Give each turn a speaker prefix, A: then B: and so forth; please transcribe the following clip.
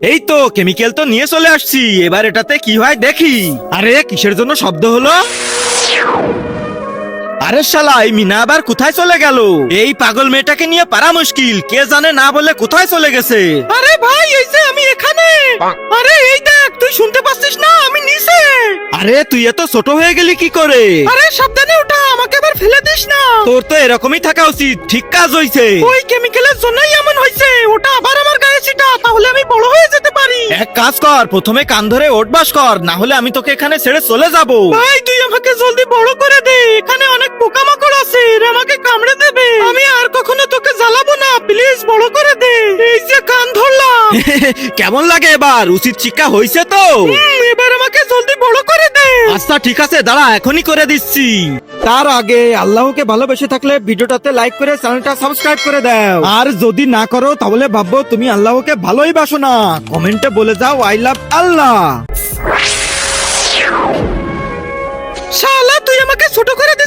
A: এই তো কেমিক্যাল তো নিয়ে চলে আসছি। এবার এটাতে কি হয় দেখি। আরে কিসের জন্য শব্দ হলো? আরে শালা এই মিনা আবার কোথায় চলে গেল? এই পাগল মেয়েটাকে নিয়ে পারা মুশকিল। কে জানে না বলে কোথায় চলে গেছে? আরে ভাই এই যে আমি এখানে। আরে এই দেখ তুই শুনতে পাচ্ছিস না? আমি নিচে। আরে তুই এত ছোট হয়ে গেলি কি করে? আরে সাবধানে ওঠা আমাকে আবার ফেলে দিস না। তোর তো এরকমই থাকা উচিত। ঠিক কাজ হইছে। ওই কেমিক্যালের জন্যই এমন বড় হয়ে যেতে পারি। এক কাজ কর প্রথমে কান ধরে ওঠবাস কর না হলে আমি তোকে এখানে ছেড়ে চলে যাব। ভাই তুই আমাকে জলদি বড় করে দে এখানে অনেক পোকামাকড় আছে এরা আমাকে কামড়ে দেবে। আমি আর কখনো তোকে জ্বালাবো না প্লিজ বড় করে দে। এই যে কান ধরলাম। কেমন লাগে এবার? উচিত শিক্ষা হয়েছে তো। আচ্ছা ঠিক আছে দাঁড়া এখনই করে দিচ্ছি। তার আগে আল্লাহকে ভালোবেসে থাকলে ভিডিওটাতে লাইক করে চ্যানেলটা সাবস্ক্রাইব করে দাও। আর যদি না করো তাহলে ভাববো তুমি আল্লাহকে ভালোই বাসো না। কমেন্টে বলে যাও আই লাভ আল্লাহ। শালা তুই আমাকে ছোট করে তো